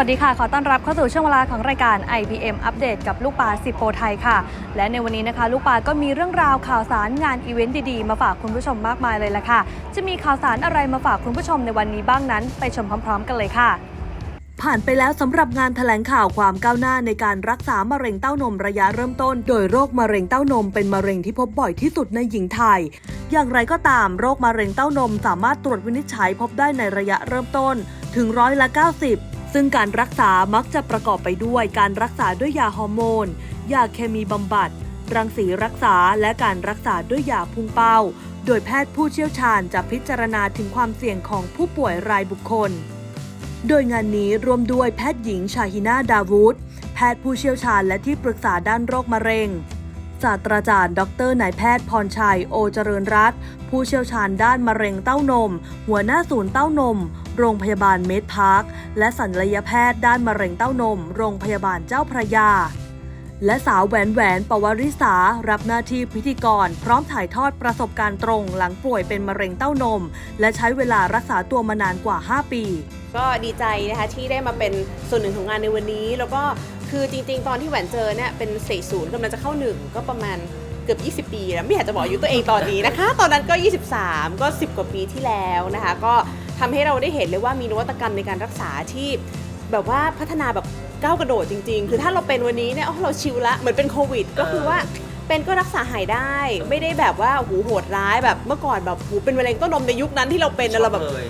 สวัสดีค่ะ ขอต้อนรับเข้าสู่ช่วงเวลาของรายการ IPM อัปเดตกับลูกปลาสิบโปรไทยค่ะ และในวันนี้นะคะ ลูกปลาก็มีเรื่องราวข่าวสารงานอีเวนต์ดีๆ มาฝากคุณผู้ชมมากมายเลยละค่ะ จะมีข่าวสารอะไรมาฝากคุณผู้ชมในวันนี้บ้างนั้น ไปชมพร้อม ๆ กันเลยค่ะผ่านไปแล้วสำหรับงานแถลงข่าวความก้าวหน้าในการรักษามะเร็งเต้านมระยะเริ่มต้น โดยโรคมะเร็งเต้านมเป็นมะเร็งที่พบบ่อยที่สุดในหญิงไทย อย่างไรก็ตามโรคมะเร็งเต้านมสามารถตรวจวินิจฉัยพบได้ในระยะเริ่มต้น ถึงร้อยละ 90 ซึ่งการรักษามักจะประกอบไปด้วยการรักษาด้วยยาฮอร์โมน ยาเคมีบำบัด รังสีรักษา และการรักษาด้วยยาพุ่งเป้า โดยแพทย์ผู้เชี่ยวชาญจะพิจารณาถึงความเสี่ยงของผู้ป่วยรายบุคคล โดยงานนี้รวมด้วยแพทย์หญิงชาฮินาดาวูดแพทย์ผู้เชี่ยวชาญและที่ปรึกษาด้านโรคมะเร็งศาสตราจารย์ ดรนายแพทย์พรชัย โอเจริญรัตน์ผู้เชี่ยวชาญด้านมะเร็งเต้านม หัวหน้าศูนย์เต้านม โรงพยาบาลเมดพาร์ค และศัลยแพทย์ด้านมะเร็งเต้านม โรงพยาบาลเจ้าพระยา และสาวแหวนแหวนปวริษารับหน้าที่พิธีกร พร้อมถ่ายทอดประสบการณ์ตรงหลังป่วยเป็นมะเร็งเต้านม และใช้เวลารักษาตัวมานานกว่า 5 ปี ก็ดีใจนะคะที่ได้มาเป็นส่วนหนึ่งของงานในวันนี้ แล้วก็คือจริง ๆ ตอนที่แหวนเจอเนี่ยเป็นเตจศูนย์กำลังจะเข้าหนึ่งก็ประมาณเกือบ20 ปีแล้วไม่อยากจะบอกอายุตัวเองตอนนี้นะคะ ตอนนั้นก็ 23 ก็ 10 กว่าปีที่แล้วนะคะ ก็ ทำให้เราได้เห็นเลยว่ามีนวัตกรรมในการรักษาที่แบบว่าพัฒนาแบบก้าวกระโดดจริง ๆ คือถ้าเราเป็นวันนี้เนี่ยอ๋อเราชิลละเหมือนเป็นโควิด ก็คือว่าเป็นก็รักษาหายได้ ไม่ได้แบบว่าหูโหดร้ายแบบเมื่อก่อนแบบหูเป็นมะเร็งเต้านมในยุคนั้นที่เราเป็นแล้วเราแบบเลย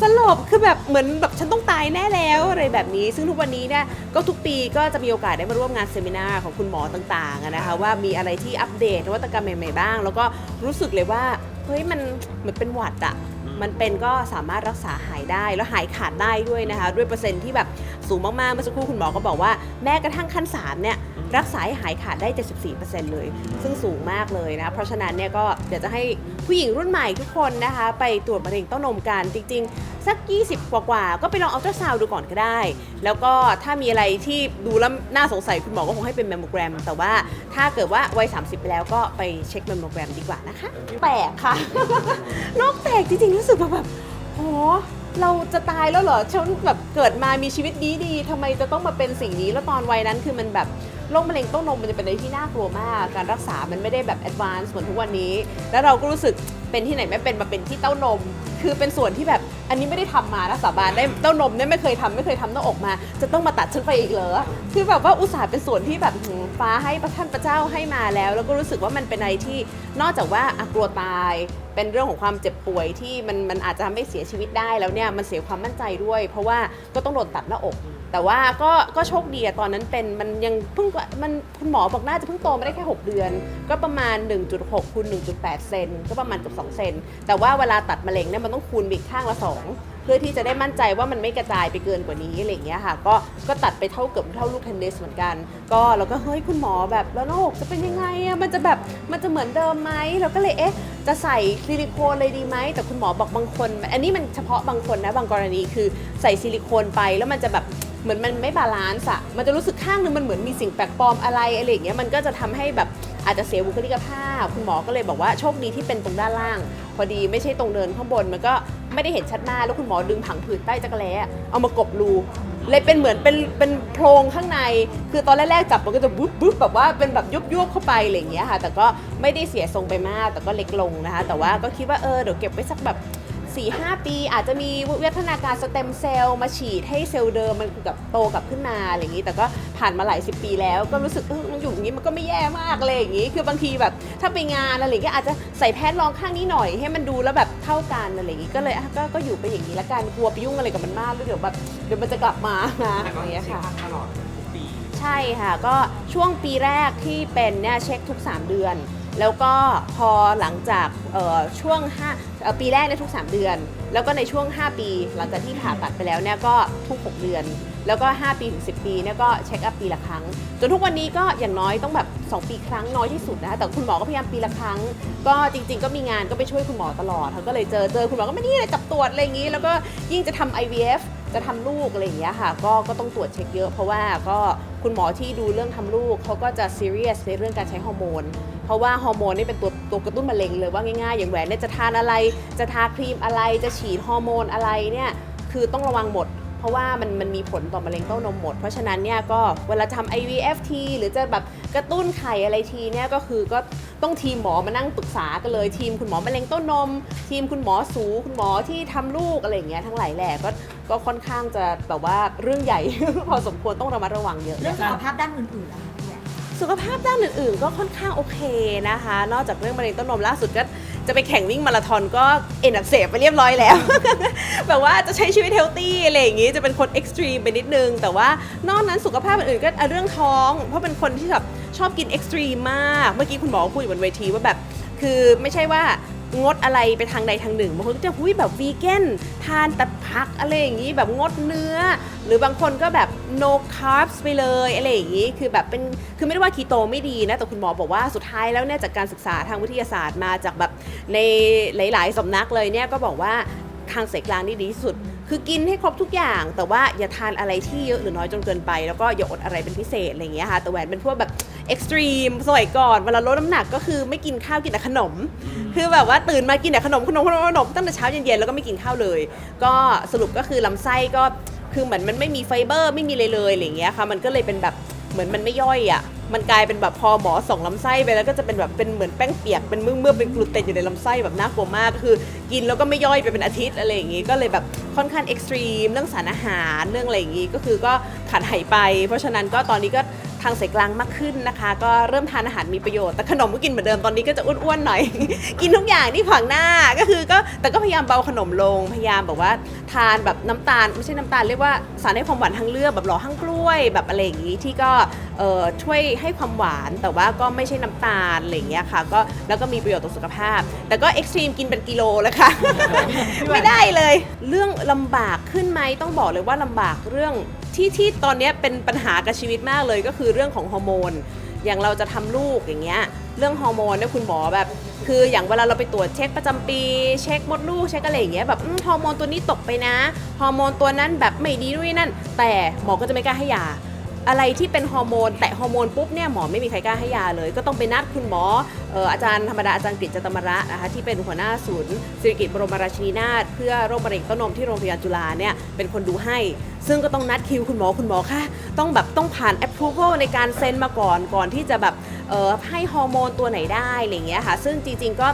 สลบคือแบบเหมือนแบบฉันต้องตายแน่แล้วอะไรแบบนี้ ซึ่งทุกวันนี้เนี่ยก็ทุกปีก็จะมีโอกาสได้มาร่วมงานเซมินาร์ของคุณหมอต่างๆอะนะคะว่ามีอะไรที่อัปเดตนวัตกรรมใหม่ๆบ้าง แล้วก็รู้สึกเลยว่าเฮ้ยมันเหมือนเป็นหวัดอะ มันเป็นก็สามารถรักษาหายได้แล้วหายขาดได้ด้วยนะคะ ด้วยเปอร์เซ็นต์ที่แบบ สูงมากๆ เมื่อสักครู่คุณหมอก็บอกว่าแม้กระทั่งขั้นสามเนี่ย รักษาให้หายขาดได้ 74%เลย ซึ่งสูงมากเลยนะ เพราะฉะนั้นเนี่ยก็เดี๋ยวจะให้ผู้หญิงรุ่นใหม่ทุกคนนะคะ ไปตรวจมะเร็งเต้านมกันจริง ๆ สัก 20 กว่าๆ ก็ไปลองอัลตราซาวด์ดูก่อนก็ได้ แล้วก็ถ้ามีอะไรที่ดูแล้วน่าสงสัยคุณหมอก็คงให้เป็นแมมโมแกรม แต่ว่าถ้าเกิดว่าวัย 30 ไปแล้วก็ไปเช็คแมมโมแกรมดีกว่านะคะแปลกค่ะโลกแตกจริงๆรู้สึกว่าแบบโห เราจะตายแล้วเหรอฉันแบบเกิดมามีชีวิตดีดีทำไมจะต้องมาเป็นสิ่งนี้แล้วตอนวัยนั้นคือมันแบบโรคมะเร็งเต้านมมันจะเป็นอะไรที่น่ากลัวมาก การรักษามันไม่ได้แบบแอดวานซ์เหมือนทุกวันนี้ แล้วเราก็รู้สึกเป็นที่ไหนไม่เป็นมาเป็นที่เต้านม คือเป็นส่วนที่แบบอันนี้ไม่ได้ทำมานะสาบานได้เต้านมเนี่ยไม่เคยทำไม่เคยทำหน้าอกมา จะต้องมาตัดฉันไปอีกเหรอคือแบบว่าอุตส่าห์เป็นส่วนที่แบบฟ้าให้พระท่านพระเจ้าให้มาแล้ว แล้วก็รู้สึกว่ามันเป็นอะไรที่นอกจากว่าอะกลัวตายเป็นเรื่องของความเจ็บป่วยที่มันมันอาจจะทำให้เสียชีวิตได้แล้วเนี่ยมันเสียความมั่นใจด้วย เพราะว่าก็ต้องโดนตัดหน้าอก แต่ว่าก็ก็โชคดีอะตอนนั้นเป็นมันยังเพิ่งมันคุณหมอบอกน่าจะเพิ่งโตไม่ได้แค่ 6 เดือน ก็ประมาณ 1.6คูณ1.8 เซนก็ประมาณเกือบ2เซนแต่ว่าเวลาตัดมะเร็งเนี่ยมันต้องคูณไปอีกข้างละ 2 เพื่อที่จะได้มั่นใจว่ามันไม่กระจายไปเกินกว่านี้อะไรเงี้ยค่ะก็ก็ตัดไปเท่าเกือบเท่าลูกเทนนิสเหมือนกัน ก็เราก็เฮ้ยคุณหมอแบบแล้วหน้าอกจะเป็นยังไงอะมันจะแบบมันจะเหมือนเดิมไหมเราก็เลยเอ๊ะจะใส่ซิลิโคนเลยดีไหมแต่คุณหมอบอกบางคน อันนี้มันเฉพาะบางคนนะบางกรณีคือใส่ซิลิโคนไปแล้วมันจะแบบเหมือนมันไม่บาลานซ์อะมันจะรู้สึกข้างนึงมันเหมือนมีสิ่งแปลกปลอมอะไรอะไรอย่างเงี้ยมันก็จะทำให้แบบอาจจะเสียบุคลิกภาพ คุณหมอก็เลยบอกว่าโชคดีที่เป็นตรงด้านล่าง พอดีไม่ใช่ตรงเดินข้างบนมันก็ไม่ได้เห็นชัดหน้าแล้วคุณหมอดึงผังผืดใต้จักรแล้เอามากบรูเลยเป็นเหมือนเป็นเป็นโพรงข้างใน คือตอนแรกๆจับมันก็จะบุ๊บบุ๊บแบบว่าเป็นแบบยุบยุบเข้าไปอะไรอย่างเงี้ยค่ะ แต่ก็ไม่ได้เสียทรงไปมาก แต่ก็เล็กลงนะคะ แต่ว่าก็คิดว่าเออเดี๋ยวเก็บไว้สักแบบ 4ีหปี อาจจะมีวิวัฒนาการสเต็มเซลล์มาฉีดให้เซลล์เดิมมันกับโตกลับขึ้นมาอะไรอย่างงี้ แต่ก็ผ่านมาหลายสิบปีแล้ว ก็รู้สึกเออมันอยู่อย่างนี้มันก็ไม่แย่มากเลยอย่างงี้ คือบางทีแบบถ้าไปงานอะไรอย่างเงี้ยอาจจะใส่แพทย์รองข้างนี้หน่อยให้มันดูแล้วแบบเท่ากันอะไรอย่างงี้ก็เลยอะก็ก็อยู่ไปอย่างนี้ละกันกลัวไปยุ่งอะไรกับมันมากแล้วเดี๋ยวแบบเดี๋ยวมันจะกลับมาอะไรอย่างเงี้ยค่ะตลอดทุกปีใช่ค่ะก็ช่วงปีแรกที่เป็นเนี่ยเช็คทุก 3 เดือน แล้วก็พอหลังจากช่วง5ปีแรกเนี่ยทุก 3 เดือน แล้วก็ในช่วง 5 ปี หลังจากที่ผ่าตัดไปแล้วเนี่ยก็ทุก 6 เดือน แล้วก็ 5 ปีถึง 10 ปีเนี่ยก็เช็คอัพปีละครั้ง จนทุกวันนี้ก็อย่างน้อยต้องแบบ 2 ปีครั้งน้อยที่สุดนะคะแต่คุณหมอก็พยายามปีละครั้ง ก็จริง ๆ ก็มีงานก็ไปช่วยคุณหมอตลอดเขาก็เลยเจอเจอคุณหมอก็ไม่นี่เลยจับตรวจอะไรอย่างนี้ แล้วก็ยิ่งจะทำ IVF จะทำลูกอะไรอย่างเงี้ยค่ะก็ก็ต้องตรวจเช็คเยอะ เพราะว่าก็คุณหมอที่ดูเรื่องทำลูกเขาก็จะซีเรียสในเรื่องการใช้ฮอร์โมน เพราะว่าฮอร์โมนนี่เป็นตัวตัวกระตุ้นมะเร็งเลยว่าง่ายๆ อย่างแหวนเนี่ยจะทานอะไร จะทาครีมอะไร จะฉีดฮอร์โมนอะไรเนี่ยคือต้องระวังหมด เพราะว่ามันมันมีผลต่อมะเร็งเต้านมหมด เพราะฉะนั้นเนี่ยก็เวลาทำ IVF ทีหรือจะแบบกระตุ้นไข่อะไรทีเนี่ยก็คือก็ต้องทีมหมอมานั่งปรึกษากันเลย ทีมคุณหมอมะเร็งเต้านม ทีมคุณหมอสูคุณหมอที่ทำลูกอะไรอย่างเงี้ยทั้งหลายแหล่ก็ก็ค่อนข้างจะแบบว่าเรื่องใหญ่ พอสมควรต้องระมัดระวังเยอะ เรื่องสุขภาพด้านอื่นๆล่ะคะพี่แหว สุขภาพด้านอื่น ๆ ก็ค่อนข้างโอเคนะคะ นอกจากเรื่องมะเร็งต้นนมล่าสุดก็จะไปแข่งวิ่งมาราธอนก็เอ็นอักเสบไปเรียบร้อยแล้ว แบบว่าจะใช้ชีวิตเฮลตี้อะไรอย่างงี้จะเป็นคนเอ็กซ์ตรีมไปนิดนึง แต่ว่านอกนั้นสุขภาพอื่นๆก็เรื่องท้อง เพราะเป็นคนที่แบบชอบกินเอ็กซ์ตรีมมาก เมื่อกี้คุณหมอพูดอยู่บนเวทีว่าแบบ คือไม่ใช่ว่า งดอะไรไปทางใดทางหนึ่งบางคนก็จะหุ้ยแบบวีแกนทานแต่ผักอะไรอย่างนี้แบบงดเนื้อ หรือบางคนก็แบบ no carbs ไปเลยอะไรอย่างนี้คือแบบเป็นคือไม่ได้ว่าคีโตไม่ดีนะแต่คุณหมอบอกว่าสุดท้ายแล้วเนี่ยจากการศึกษาทางวิทยาศาสตร์มาจากแบบในหลาย ๆสำนักเลยเนี่ยก็บอกว่าทางสายกลางนี่ดีที่สุด คือกินให้ครบทุกอย่าง แต่ว่าอย่าทานอะไรที่เยอะหรือน้อยจนเกินไป แล้วก็อย่าอดอะไรเป็นพิเศษอะไรอย่างเงี้ยค่ะแต่แหวนเป็นพวกแบบ เอ็กซ์ตรีมสมัยก่อนเวลาลดน้ำหนักก็คือไม่กินข้าวกินแต่ขนม คือแบบว่าตื่นมากินแต่ขนมขนมขนมขนมตั้งแต่เช้าเย็นๆแล้วก็ไม่กินข้าวเลย ก็สรุปก็คือลำไส้ก็คือเหมือนมันไม่มีไฟเบอร์ไม่มีเลยเลยอะไรอย่างเงี้ยค่ะมันก็เลยเป็นแบบเหมือนมันไม่ย่อยอะมันกลายเป็นแบบพอหมอส่องลำไส้ไปแล้วก็จะเป็นแบบเป็นเหมือนแป้งเปียกเป็นเมื่อๆเป็นกลูเตนอยู่ในลำไส้แบบน่ากลัวมากก็คือ กินแล้วก็ไม่ย่อยไปเป็นอาทิตย์อะไรอย่างงี้ก็เลยแบบค่อนข้างเอ็กซ์ตรีมเรื่องสารอาหารเรื่องอะไรอย่างงี้ก็คือก็ขาดหายไป เพราะฉะนั้นก็ตอนนี้ก็ ทางสายกลางมากขึ้นนะคะ ก็เริ่มทานอาหารมีประโยชน์แต่ขนมก็กินเหมือนเดิมตอนนี้ก็จะอ้วนๆหน่อย กินทุกอย่างที่ขวางหน้าก็คือก็แต่ก็พยายามเบาขนมลงพยายามแบบว่าทานแบบน้ำตาลไม่ใช่น้ำตาลเรียกว่าสารให้ความหวานทางเลือกแบบหล่อห้างกล้วยแบบอะไรอย่างงี้ที่ก็ช่วยให้ความหวานแต่ว่าก็ไม่ใช่น้ำตาลอะไรอย่างเงี้ยค่ะก็แล้วก็มีประโยชน์ต่อสุขภาพ แต่ก็เอ็กซ์ตรีมกินเป็นกิโลแล้วค่ะไม่ได้เลย เรื่องลำบากขึ้นไหมต้องบอกเลยว่าลำบากเรื่อง ที่ที่ตอนนี้เป็นปัญหากับชีวิตมากเลยก็คือเรื่องของฮอร์โมน อย่างเราจะทำลูกอย่างเงี้ย เรื่องฮอร์โมนเนี่ยคุณหมอแบบ คืออย่างเวลาเราไปตรวจเช็คประจำปี เช็คมดลูกเช็คอะไรอย่างเงี้ยแบบฮอร์โมนตัวนี้ตกไปนะ ฮอร์โมนตัวนั้นแบบไม่ดีด้วยนั่น แต่หมอก็จะไม่กล้าให้ยา อะไรที่เป็นฮอร์โมน แตะฮอร์โมนปุ๊บเนี่ยหมอไม่มีใครกล้าให้ยาเลย ก็ต้องไปนัดคุณหมออาจารย์ธรรมดาอาจารย์กฤษจตมระนะคะที่เป็นหัวหน้าศูนย์สิริกิติบรมราชินีนาถเพื่อโรคมะเร็งเต้านมที่โรงพยาบาลจุฬาเนี่ยเป็นคนดูให้ ซึ่งก็ต้องนัดคิวคุณหมอคุณหมอค่ะต้องแบบต้องผ่าน approval ในการเซ็นมาก่อนก่อนที่จะแบบให้ฮอร์โมนตัวไหนได้อะไรเงี้ยค่ะ ซึ่งจริงๆก็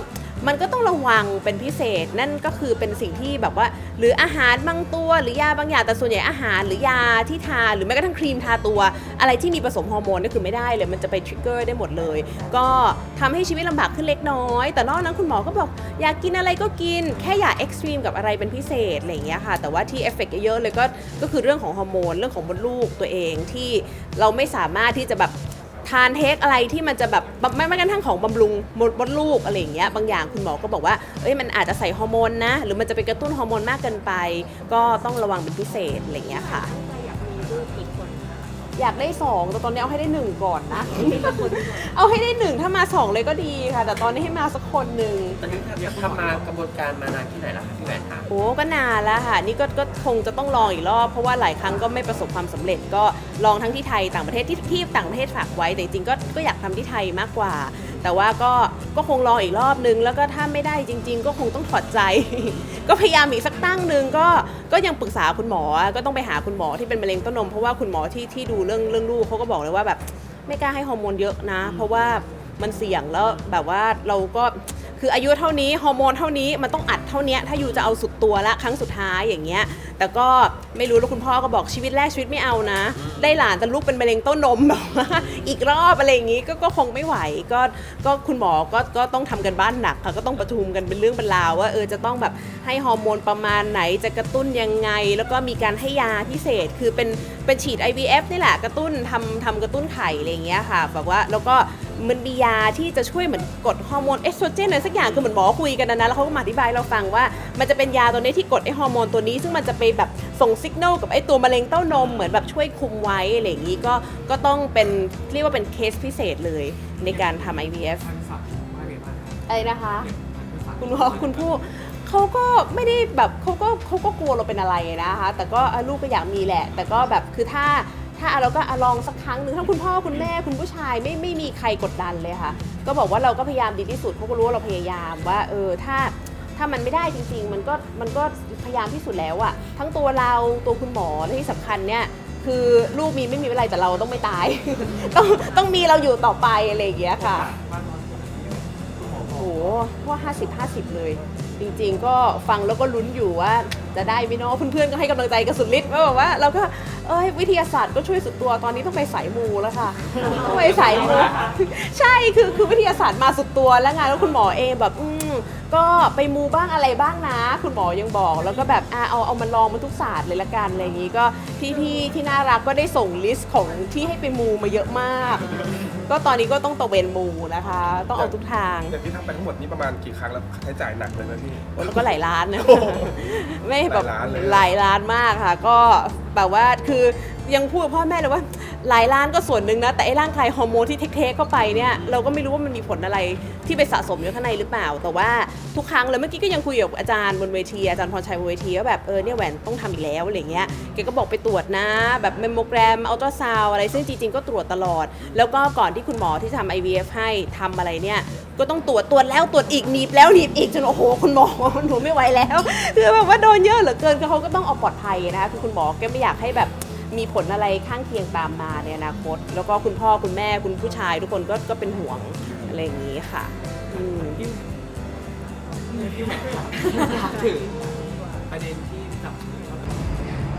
มันก็ต้องระวังเป็นพิเศษนั่นก็คือเป็นสิ่งที่แบบว่า หรืออาหารบางตัวหรือยาบางอย่างแต่ส่วนใหญ่อาหารหรือยาที่ทาหรือแม้กระทั่งครีมทาตัว อะไรที่มีผสมฮอร์โมนนี่คือไม่ได้เลย มันจะไปทริกเกอร์ได้หมดเลย ก็ทำให้ชีวิตลำบากขึ้นเล็กน้อย แต่นอกนั้นคุณหมอก็บอกอยากกินอะไรก็กิน แค่อย่าเอ็กซ์ตรีมกับอะไรเป็นพิเศษอะไรอย่างเงี้ยค่ะ แต่ว่าที่เอฟเฟกต์เยอะเลยก็ก็คือเรื่องของฮอร์โมนเรื่องของมดลูกตัวเองที่เราไม่สามารถที่จะแบบ ทานเทคอะไรที่มันจะแบบไม่ไม่กระทั่งของบำรุงมดมดลูกอะไรอย่างเงี้ยบางอย่างคุณหมอก็บอกว่าเอ้ยมันอาจจะใส่ฮอร์โมนนะ หรือมันจะไปกระตุ้นฮอร์โมนมากเกินไป ก็ต้องระวังเป็นพิเศษอะไรอย่างเงี้ยค่ะ อยากได้สองแต่ตอนนี้เอาให้ได้หนึ่งก่อนนะ เอาให้ได้หนึ่งถ้ามาสองเลยก็ดีค่ะ แต่ตอนนี้ให้มาสักคนหนึ่งตอนนี้ทำมากระบวนการมานานที่ไหนแล้วคะพี่แหวนคะโอ้ก็นานแล้วค่ะ นี่ก็ก็คงจะต้องลองอีกรอบ เพราะว่าหลายครั้งก็ไม่ประสบความสำเร็จ ก็ลองทั้งที่ไทยต่างประเทศที่ที่ต่างประเทศฝากไว้ แต่จริงๆก็ก็อยากทำที่ไทยมากกว่า แต่ว่าก็ก็คงลองอีกรอบนึง แล้วก็ถ้าไม่ได้จริง ๆ ก็คงต้องถอดใจ ก็พยายามอีกสักตั้งหนึ่งก็ก็ยังปรึกษาคุณหมอก็ต้องไปหาคุณหมอที่เป็นมะเร็งเต้านมเพราะว่าคุณหมอที่ที่ดูเรื่องเรื่องลูกเขาก็บอกเลยว่าแบบไม่กล้าให้ฮอร์โมนเยอะนะ เพราะว่ามันเสี่ยงแล้วแบบว่าเราก็คืออายุเท่านี้ฮอร์โมนเท่านี้มันต้องอัดเท่านี้ถ้าอยู่จะเอาสุดตัวละครั้งสุดท้ายอย่างเงี้ยแต่ก็ไม่รู้แล้วคุณพ่อก็บอกชีวิตแรกชีวิตไม่เอานะ ได้หลานแต่ลูกเป็นมะเร็งเต้านมแบบว่าอีกรอบอะไรอย่างงี้ก็ก็คงไม่ไหวก็ก็คุณหมอก็ก็ต้องทำกันบ้านหนักค่ะก็ต้องประชุมกันเป็นเรื่องเป็นราวว่าเออจะต้องแบบให้ฮอร์โมนประมาณไหนจะกระตุ้นยังไง แล้วก็มีการให้ยาพิเศษคือเป็นเป็นฉีด IVF นี่แหละกระตุ้นทำทำกระตุ้นไข่อะไรอย่างเงี้ยค่ะแบบว่าแล้วก็มันมียาที่จะช่วยเหมือนกดฮอร์โมนเอสโตรเจนอะไรสักอย่างคือเหมือนหมอคุยกันนะแล้วเขาก็มาอธิบายเราฟังว่า มันจะเป็นยาตัวนี้ที่กดไอฮอร์โมนตัวนี้ซึ่งมันจะไปแบบส่งสัญญาณกับไอตัวมะเร็งเต้านมเหมือนแบบช่วยคุมไว้อะไรอย่างนี้ก็ก็ต้องเป็นเรียกว่าเป็นเคสพิเศษเลยในการทำ IVF อะไรนะคะ คุณพ่อคุณผู้เขาก็ไม่ได้แบบเขาก็เขาก็กลัวเราเป็นอะไรนะคะ แต่ก็เอ่อลูกก็อยากมีแหละ แต่ก็แบบคือถ้าถ้าเราก็อะลองสักครั้งหนึ่งทั้งคุณพ่อคุณแม่คุณผู้ชายไม่ไม่มีใครกดดันเลยค่ะ ก็บอกว่าเราก็พยายามดีที่สุดเขาก็รู้ว่าเราพยายามว่าเออถ้า ถ้ามันไม่ได้จริง ๆ มันก็มันก็พยายามที่สุดแล้วอะทั้งตัวเราตัวคุณหมอและที่สำคัญเนี่ยคือลูกมีไม่มีอะไรแต่เราต้องไม่ตาย ต้องต้องมีเราอยู่ต่อไปอะไรอย่างเงี้ยค่ะโอ้โหว่า 50 50 เลย จริง ๆ ก็ฟังแล้วก็ลุ้นอยู่ว่า จะได้ไหมเนาะเพื่อนๆก็ให้กำลังใจกันสุดฤทธิ์ว่าแบบว่า เราก็เอ้ยวิทยาศาสตร์ก็ช่วยสุดตัวตอนนี้ต้องไปสายมูแล้วค่ะต้องไปสายมู ใช่คือคือวิทยาศาสตร์มาสุดตัวแล้วไงแล้วคุณหมอเองแบบอืม ก็ไปมูบ้างอะไรบ้างนะ คุณหมอยังบอก แล้วก็แบบอะเอาเอามาลองมาทุกศาสตร์เลยละกันอะไรอย่างนี้ก็พี่ๆที่น่ารักก็ได้ส่งลิสต์ของที่ให้ไปมูมาเยอะมาก ก็ตอนนี้ก็ต้องตะเวนมูนะคะ ต้องเอาทุกทาง อย่างที่ทำไปทั้งหมดนี้ประมาณกี่ครั้งแล้วค่าใช้จ่ายหนักเลยไหมพี่แล้วก็หลายล้านนะโอ้โหไม่แบบหลายล้านเลยหลายล้านมากค่ะ ก็แบบว่าคือยังพูดกับพ่อแม่เลยว่า หลายล้านก็ส่วนหนึ่งนะ แต่ไอ้ร่างกายฮอร์โมนที่เทคๆเข้าไปเนี่ยเราก็ไม่รู้ว่ามันมีผลอะไรที่ไปสะสมอยู่ข้างในหรือเปล่า แต่ว่าทุกครั้งเลยเมื่อกี้ก็ยังคุยกับอาจารย์บนเวทีอาจารย์พรชัยบนเวทีว่าแบบเออเนี่ยแหวนต้องทำอีกแล้วอะไรเงี้ยแกก็บอกไปตรวจนะ แบบเมมโมแกรมอัลตราซาวอะไรซึ่งจริงๆก็ตรวจตลอด แล้วก็ก่อนที่คุณหมอที่ทำ IVF ให้ทำอะไรเนี่ยก็ต้องตรวจตรวจแล้วตรวจอีกหนีบแล้วหนีบอีกจนโอ้โหคุณหมอหนูไม่ไหวแล้วคือแบบว่าโดนเยอะเหลือเกินคือเขาก็ต้องเอาปลอดภัยนะคะคือคุณหมอแกไม่อยากให้แบบ มีผลอะไรข้างเคียงตามมาในอนาคต แล้วก็คุณพ่อคุณแม่คุณผู้ชายทุกคนก็ก็เป็นห่วงอะไรอย่างนี้ค่ะอืม ถึง